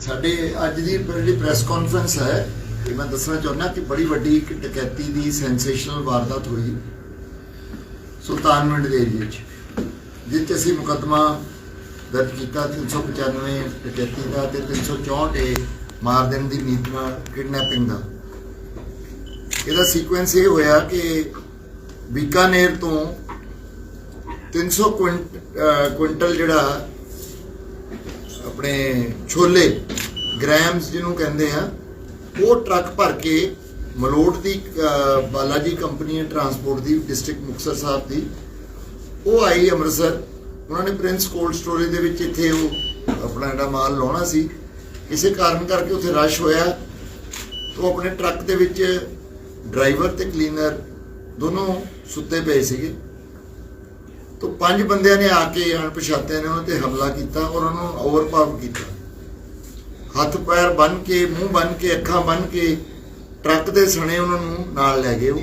ਸਾਡੇ ਅੱਜ ਦੀ ਜਿਹੜੀ ਪ੍ਰੈਸ ਕਾਨਫਰੰਸ ਹੈ, ਇਹ ਮੈਂ ਦੱਸਣਾ ਚਾਹੁੰਦਾ ਕਿ ਬੜੀ ਵੱਡੀ ਇੱਕ ਡਕੈਤੀ ਦੀ ਸੈਂਸੇਸ਼ਨਲ ਵਾਰਦਾਤ ਹੋਈ ਸੁਲਤਾਨਵਿੰਡ ਦੇ ਏਰੀਏ 'ਚ ਜਿਸ 'ਚ ਅਸੀਂ ਮੁਕੱਦਮਾ ਦਰਜ ਕੀਤਾ 395 ਡਕੈਤੀ ਦਾ ਤੇ 364 ਏ ਮਾਰ ਦੇਣ ਦੀ ਨੀਤ ਨਾਲ ਕਿਡਨੈਪਿੰਗ ਦਾ। ਇਹਦਾ ਸੀਕੁਐਂਸ ਇਹ ਹੋਇਆ ਕਿ ਬੀਕਾਨੇਰ ਤੋਂ 300 ਕੁਇੰਟ- ਅਹ ਕੁਇੰਟਲ ਜਿਹੜਾ ਆਪਣੇ ਛੋਲੇ, ਗ੍ਰਾਮਸ ਜਿਹਨੂੰ ਕਹਿੰਦੇ ਆ, ਉਹ ਟਰੱਕ ਭਰ ਕੇ ਮਲੋਟ ਦੀ ਬਾਲਾਜੀ ਕੰਪਨੀ ਟਰਾਂਸਪੋਰਟ ਦੀ, ਡਿਸਟ੍ਰਿਕਟ ਮੁਕਤਸਰ ਸਾਹਿਬ ਦੀ, ਉਹ ਆਈ ਅੰਮ੍ਰਿਤਸਰ। ਉਹਨਾਂ ਨੇ ਪ੍ਰਿੰਸ ਕੋਲਡ ਸਟੋਰੇਜ ਦੇ ਵਿੱਚ ਇੱਥੇ ਉਹ ਆਪਣਾ ਜਿਹੜਾ ਮਾਲ ਲਾਉਣਾ ਸੀ। ਇਸੇ ਕਾਰਨ ਕਰਕੇ ਉੱਥੇ ਰਸ਼ ਹੋਇਆ। ਉਹ ਆਪਣੇ ਟਰੱਕ ਦੇ ਵਿੱਚ ਡਰਾਈਵਰ ਤੇ ਕਲੀਨਰ ਦੋਨੋਂ ਸੁੱਤੇ ਪਏ ਸੀਗੇ। ਤੋਂ ਪੰਜ ਬੰਦਿਆਂ ਨੇ ਆ ਕੇ ਅਣਪਛਾਤਿਆਂ ਨੇ ਉਹਨਾਂ ਤੇ ਹਮਲਾ ਕੀਤਾ ਔਰ ਉਹਨਾਂ ਨੂੰ ਓਵਰਪਾਵਰ ਕੀਤਾ। ਹੱਥ ਪੈਰ ਬੰਨ ਕੇ, ਮੂੰਹ ਬੰਨ ਕੇ, ਅੱਖਾਂ ਬੰਨ ਕੇ ਟਰੱਕ ਦੇ ਸਣੇ ਉਹਨਾਂ ਨੂੰ ਨਾਲ ਲੈ ਗਏ ਉਹ।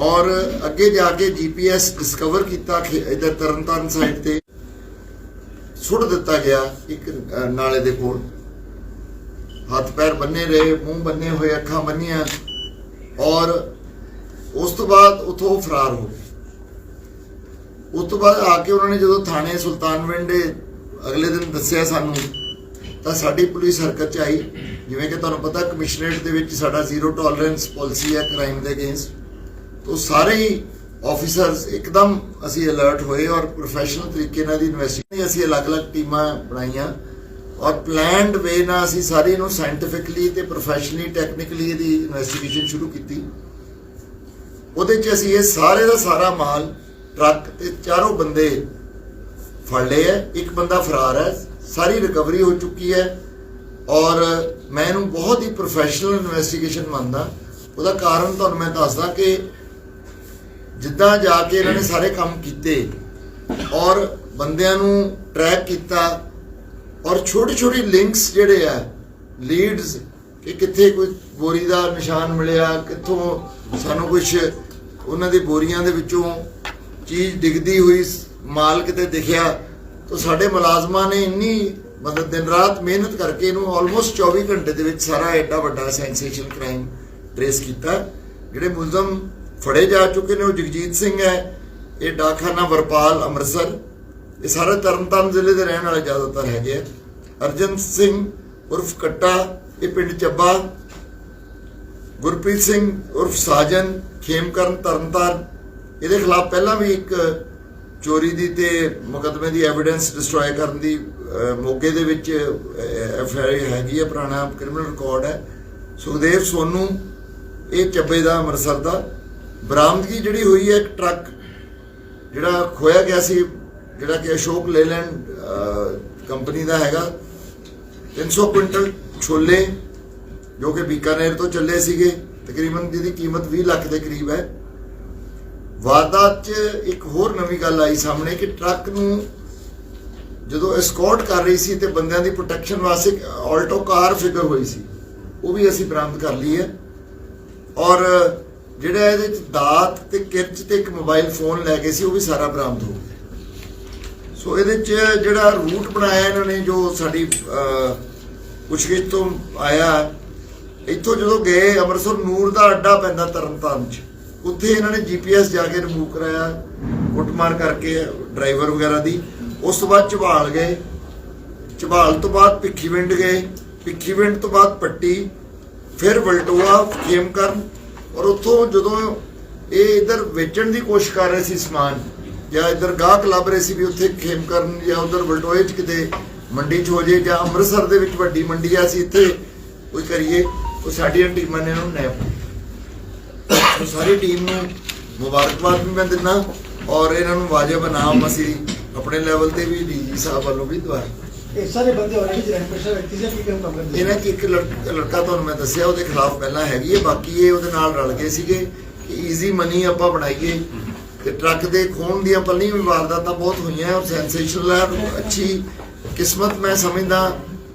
ਔਰ ਅੱਗੇ ਜਾ ਕੇ ਜੀਪੀਐਸ ਡਿਸਕਵਰ ਕੀਤਾ ਕਿ ਇਧਰ ਤਰਨਤਾਰਨ ਸਾਈਡ ਤੇ ਸੁੱਟ ਦਿੱਤਾ ਗਿਆ ਇੱਕ ਨਾਲੇ ਦੇ ਕੋਲ। ਹੱਥ ਪੈਰ ਬੰਨੇ ਰਹੇ, ਮੂੰਹ ਬੰਨੇ ਹੋਏ, ਅੱਖਾਂ ਬੰਨੀਆਂ ਔਰ ਉਸ ਤੋਂ ਬਾਅਦ ਉਥੋਂ ਫਰਾਰ ਹੋ ਗਏ। ਉਸ ਤੋਂ ਬਾਅਦ ਆ ਕੇ ਉਹਨਾਂ ਨੇ ਜਦੋਂ ਥਾਣੇ ਸੁਲਤਾਨਵਿੰਡ ਦੇ ਅਗਲੇ ਦਿਨ ਦੱਸਿਆ ਸਾਨੂੰ, ਤਾਂ ਸਾਡੀ ਪੁਲਿਸ ਹਰਕਤ ਚ ਆਈ। ਜਿਵੇਂ ਕਿ ਤੁਹਾਨੂੰ ਪਤਾ, ਕਮਿਸ਼ਨਰੇਟ ਦੇ ਵਿੱਚ ਸਾਡਾ ਜ਼ੀਰੋ ਟੋਲਰੈਂਸ ਪਾਲਿਸੀ ਹੈ ਕ੍ਰਾਈਮ ਦੇ ਅਗੇਂਸਟ ਤੋਂ ਸਾਰੇ ਹੀ ਆਫੀਸਰਸ ਇੱਕਦਮ ਅਸੀਂ ਅਲਰਟ ਹੋਏ ਔਰ ਪ੍ਰੋਫੈਸ਼ਨਲ ਤਰੀਕੇ ਨਾਲ ਦੀ ਇਨਵੈਸਟੀਗੇਸ਼ਨ ਅਸੀਂ ਅਲੱਗ-ਅਲੱਗ ਟੀਮਾਂ ਬਣਾਈਆਂ ਔਰ ਪਲਾਨਡ ਵੇ ਨਾਲ ਅਸੀਂ ਸਾਰੀ ਨੂੰ ਸਾਇੰਟੀਫਿਕਲੀ ਤੇ ਪ੍ਰੋਫੈਸ਼ਨਲੀ ਟੈਕਨੀਕਲੀ ਇਹਦੀ ਇਨਵੈਸਟੀਗੇਸ਼ਨ ਸ਼ੁਰੂ ਕੀਤੀ। ਉਹਦੇ 'ਚ ਅਸੀਂ ਇਹ ਸਾਰੇ ਦਾ ਸਾਰਾ ਮਾਲ ਟਰੱਕ ਤੇ ਚਾਰੋਂ ਬੰਦੇ ਫੜ ਲਏ ਹੈ ਇੱਕ ਬੰਦਾ ਫਰਾਰ ਹੈ ਸਾਰੀ ਰਿਕਵਰੀ ਹੋ ਚੁੱਕੀ ਹੈ ਔਰ ਮੈਂ ਇਹਨੂੰ ਬਹੁਤ ਹੀ ਪ੍ਰੋਫੈਸ਼ਨਲ ਇਨਵੈਸਟੀਗੇਸ਼ਨ ਮੰਨਦਾ। ਉਹਦਾ ਕਾਰਨ ਤੁਹਾਨੂੰ ਮੈਂ ਦੱਸਦਾ ਕਿ ਜਿੱਦਾਂ ਜਾ ਕੇ ਇਹਨਾਂ ਨੇ ਸਾਰੇ ਕੰਮ ਕੀਤੇ ਔਰ ਬੰਦਿਆਂ ਨੂੰ ਟਰੈਕ ਕੀਤਾ ਔਰ ਛੋਟੀ ਛੋਟੀ ਲਿੰਕਸ ਜਿਹੜੇ ਆ ਲੀਡਸ ਕਿ ਕਿੱਥੇ ਕੋਈ ਬੋਰੀ ਦਾ ਨਿਸ਼ਾਨ ਮਿਲਿਆ, ਕਿੱਥੋਂ ਸਾਨੂੰ ਕੁਝ ਉਹਨਾਂ ਦੀ ਬੋਰੀਆਂ ਦੇ ਵਿੱਚੋਂ ਚੀਜ਼ ਡਿੱਗਦੀ ਹੋਈ ਮਾਲ ਕਿਤੇ ਦਿਖਿਆ, ਤਾਂ ਸਾਡੇ ਮੁਲਾਜ਼ਮਾਂ ਨੇ ਇੰਨੀ ਮਤਲਬ ਦਿਨ ਰਾਤ ਮਿਹਨਤ ਕਰਕੇ ਇਹਨੂੰ ਆਲਮੋਸਟ 24 ਘੰਟੇ ਦੇ ਵਿੱਚ ਸਾਰਾ ਐਡਾ ਵੱਡਾ ਸੈਂਸੇਸ਼ਨ ਕ੍ਰਾਈਮ ਟ੍ਰੇਸ ਕੀਤਾ। ਜਿਹੜੇ ਮੁਲਜ਼ਮ ਫੜੇ ਜਾ ਚੁੱਕੇ ਨੇ ਉਹ ਜਗਜੀਤ ਸਿੰਘ ਹੈ, ਇਹ ਡਾਕਖਾਨਾ ਵਰਪਾਲ ਅੰਮ੍ਰਿਤਸਰ, ਇਹ ਸਾਰੇ ਤਰਨਤਾਰਨ ਜ਼ਿਲ੍ਹੇ ਦੇ ਰਹਿਣ ਵਾਲੇ ਜ਼ਿਆਦਾਤਰ ਹੈਗੇ ਆ। ਅਰਜਨ ਸਿੰਘ ਉਰਫ ਕੱਟਾ, ਇਹ ਪਿੰਡ ਚੱਬਾ, ਗੁਰਪ੍ਰੀਤ ਸਿੰਘ ਉਰਫ ਸਾਜਨ, ਖੇਮਕਰਨ ਤਰਨਤਾਰਨ ਇਹਦੇ ਖਿਲਾਫ ਪਹਿਲਾਂ ਵੀ ਇੱਕ ਚੋਰੀ ਦੀ ਤੇ ਮੁਕੱਦਮੇ ਦੀ ਐਵੀਡੈਂਸ ਡਿਸਟਰੋਏ ਕਰਨ ਦੀ ਮੌਕੇ ਦੇ ਵਿੱਚ ਐਫ ਆਈ ਆਰ ਹੈਗੀ ਹੈ ਪੁਰਾਣਾ ਕ੍ਰਿਮੀਨਲ ਰਿਕਾਰਡ ਹੈ। ਸੁਖਦੇਵ ਸੋਨੂ, ਇਹ ਚੱਬੇ ਦਾ, ਅੰਮ੍ਰਿਤਸਰ ਦਾ। ਬਰਾਮਦਗੀ ਜਿਹੜੀ ਹੋਈ ਹੈ, ਇੱਕ ਟਰੱਕ ਜਿਹੜਾ ਖੋਇਆ ਗਿਆ ਸੀ, ਜਿਹੜਾ ਕਿ ਅਸ਼ੋਕ ਲੇਲੈਂਡ ਕੰਪਨੀ ਦਾ ਹੈਗਾ। 300 ਕੁਇੰਟਲ ਛੋਲੇ, ਜੋ ਕਿ ਬੀਕਾਨੇਰ ਤੋਂ ਚੱਲੇ ਸੀਗੇ। ਤਕਰੀਬਨ ਜਿਹਦੀ ਕੀਮਤ 20 ਲੱਖ ਦੇ ਕਰੀਬ ਹੈ। ਵਾਰਦਾਤ 'ਚ ਇੱਕ ਹੋਰ ਨਵੀਂ ਗੱਲ ਆਈ ਸਾਹਮਣੇ ਕਿ ਟਰੱਕ ਨੂੰ ਜਦੋਂ ਐਸਕੌਰਟ ਕਰ ਰਹੀ ਸੀ ਤੇ ਬੰਦਿਆਂ ਦੀ ਪ੍ਰੋਟੈਕਸ਼ਨ ਵਾਸਤੇ ਆਲਟੋ ਕਾਰ ਫਿਗਰ ਹੋਈ ਸੀ, ਉਹ ਵੀ ਅਸੀਂ ਬਰਾਮਦ ਕਰ ਲਈ ਹੈ। ਔਰ ਜਿਹੜਾ ਇਹਦੇ ਚ ਦਾਤ ਤੇ ਕਿਰਚ ਤੇ ਇੱਕ ਮੋਬਾਈਲ ਫੋਨ ਲੈ ਗਏ ਸੀ, ਉਹ ਵੀ ਸਾਰਾ ਬਰਾਮਦ ਹੋ ਗਿਆ। ਸੋ ਇਹਦੇ ਚ ਜਿਹੜਾ ਰੂਟ ਬਣਾਇਆ ਇਹਨਾਂ ਨੇ, ਜੋ ਸਾਡੀ ਪੁੱਛਗਿੱਛ ਤੋਂ ਆਇਆ, ਇੱਥੋਂ ਜਦੋਂ ਗਏ, ਅੰਮ੍ਰਿਤਸਰ ਨੂਰ ਦਾ ਅੱਡਾ ਪੈਂਦਾ ਤਰਨਤਾਰਨ ਚ। ਉੱਥੇ ਇਹਨਾਂ ਨੇ ਜੀਪੀਐਸ ਜਾ ਕੇ ਰਿਮੂਵ ਕਰਾਇਆ, ਕੁੱਟਮਾਰ ਕਰਕੇ ਡਰਾਈਵਰ ਵਗੈਰਾ ਦੀ। ਉਸ ਤੋਂ ਬਾਅਦ ਝਬਾਲ ਗਏ। ਝਬਾਲ ਤੋਂ ਬਾਅਦ ਭਿੱਖੀਵਿੰਡ ਗਏ। ਭਿੱਖੀਵਿੰਡ ਤੋਂ ਬਾਅਦ ਪੱਟੀ, ਫਿਰ ਵਲਟੋਆ ਖੇਮਕਰਨ ਔਰ ਉੱਥੋਂ ਜਦੋਂ ਇਹ ਇਧਰ ਵੇਚਣ ਦੀ ਕੋਸ਼ਿਸ਼ ਕਰ ਰਹੇ ਸੀ ਸਮਾਨ, ਜਾਂ ਇਧਰ ਗਾਹਕ ਲੱਭ ਰਹੇ ਸੀ ਵੀ ਉੱਥੇ ਖੇਮਕਰਨ ਜਾਂ ਉਧਰ ਵਲਟੋਏ 'ਚ ਕਿਤੇ ਮੰਡੀ 'ਚ ਹੋ ਜੇ, ਜਾਂ ਅੰਮ੍ਰਿਤਸਰ ਦੇ ਵਿੱਚ ਵੱਡੀ ਮੰਡੀ ਆ ਸੀ ਇੱਥੇ ਕੋਈ ਕਰੀਏ, ਉਹ ਸਾਡੀਆਂ ਟੀਮਾਂ ਨੇ ਇਹਨੂੰ ਨੈਪ ਸੋ ਸਾਰੀ ਟੀਮ ਨੂੰ ਮੁਬਾਰਕਬਾਦ ਵੀ ਮੈਂ ਦਿੰਦਾ ਔਰ ਇਹਨਾਂ ਨੂੰ ਵਾਜਬ ਇਨਾਮ ਅਸੀਂ ਆਪਣੇ ਲੈਵਲ ਤੇ ਵੀ ਡੀਜੀ ਸਾਹਿਬ ਵੱਲੋਂ ਵੀ ਦਵਾ ਇਹ ਸਾਰੇ ਬੰਦੇ ਆਲਰੇਡੀ ਜੈਨ ਪੇਸ਼ਾ ਵਿਅਕਤੀ ਸੀ ਕੀ ਕੰਮ ਕਰਦੇ ਇਹਨਾਂ ਕੀ ਇੱਕ ਲੜ- ਲੜਕਾ ਤੁਹਾਨੂੰ ਮੈਂ ਦੱਸਿਆ ਉਹਦੇ ਖਿਲਾਫ ਪਹਿਲਾਂ ਹੈਗੀ ਹੈ ਬਾਕੀ ਇਹ ਉਹਦੇ ਨਾਲ ਰਲ ਗਏ ਸੀਗੇ ਕਿ ਈਜ਼ੀ ਮਨੀ ਆਪਾਂ ਬਣਾਈਏ ਤੇ ਟਰੱਕ ਦੇ ਖੋਣ ਦੀਆਂ ਪੱਲੀਆਂ ਵੀ ਵਾਰਦਾਤਾਂ ਬਹੁਤ ਹੋਈਆਂ ਔਰ ਸੈਂਸੇਸ਼ਨਲ ਹੈ ਅੱਛੀ ਕਿਸਮਤ ਮੈਂ ਸਮਝਦਾ।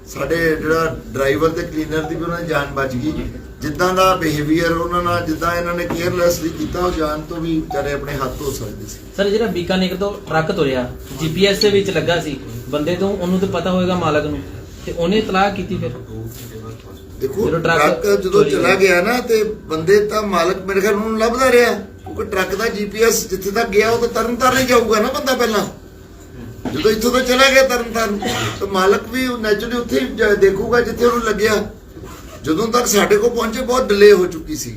ਸਾਡੇ ਜਿਹੜਾ ਡਰਾਈਵਰ ਤੇ ਕਲੀਨਰ ਦੀ ਵੀ ਉਹਨਾਂ ਦੀ ਜਾਨ ਬਚ ਗਈ। ਜਿੱਦਾਂ ਦਾ ਬਿਹੇਵੀਅਰ ਉਹਨਾਂ ਨਾਲ ਜਿੱਦਾਂ ਇਹਨਾਂ ਨੇ ਕੇਅਰਲੈਸਲੀ ਕੀਤਾ ਉਹ ਜਾਨ ਤੋਂ ਵੀ ਵਿਚਾਰੇ ਆਪਣੇ ਹੱਥ ਧੋ ਸਕਦੇ ਸੀ। ਸਰ ਜਿਹੜਾ ਬੀਕਾਨੇਰ ਤੋਂ ਟਰੱਕ ਤੁਰਿਆ ਜੀਪੀਐਸ ਦੇ ਵਿੱਚ ਲੱਗਾ ਸੀ ਬੰਦੇ ਤੋਂ ਉਹਨੂੰ ਤਾਂ ਪਤਾ ਹੋਏਗਾ ਮਾਲਕ ਨੂੰ। ਤੇ ਉਹਨੇ ਤਲਾਕ ਕੀਤੀ ਫਿਰ? ਦੇਖੋ ਟਰੱਕ ਜਦੋਂ ਚਲਾ। ਗਿਆ ਨਾ ਤੇ ਬੰਦੇ ਤਾਂ ਮਾਲਕ ਮੇਰੇ ਖਿਆਲ ਨੂੰ ਲੱਭਦਾ ਰਿਹਾ ਕਿਉਂਕਿ ਟਰੱਕ ਦਾ ਜੀਪੀਐਸ ਜਿੱਥੇ ਤੱਕ ਗਿਆ ਉਹ ਤਾਂ ਤਰਨ ਤਾਰਨ ਹੀ ਜਾਊਗਾ ਨਾ ਬੰਦਾ ਪਹਿਲਾਂ। ਜਦੋਂ ਇੱਥੋਂ ਤੋਂ ਚਲਾ ਗਿਆ ਤਰਨ ਤਾਂ ਮਾਲਕ ਵੀ ਨੈਚੁਰਲੀ ਉੱਥੇ ਹੀ ਦੇਖੂਗਾ ਜਿੱਥੇ ਉਹਨੂੰ ਲੱਗਿਆ। ਜਦੋਂ ਤੱਕ ਸਾਡੇ ਕੋਲ ਪਹੁੰਚੇ, ਬਹੁਤ ਡਿਲੇ ਹੋ ਚੁੱਕੀ ਸੀ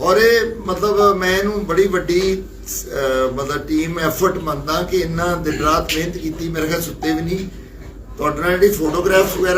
ਔਰ ਇਹ ਮਤਲਬ ਮੈਂ ਇਹਨੂੰ ਬੜੀ ਵੱਡੀ ਮਤਲਬ ਟੀਮ ਐਫਰਟ ਮੰਨਦਾ ਕਿ ਇੰਨਾ ਦਿਨ ਰਾਤ ਮਿਹਨਤ ਕੀਤੀ, ਮੇਰੇ ਖਿਆਲ ਸੁੱਤੇ ਵੀ ਨਹੀਂ। ਤੁਹਾਡੇ ਨਾਲ ਜਿਹੜੀ ਫੋਟੋਗ੍ਰਾਫ ਵਗੈਰਾ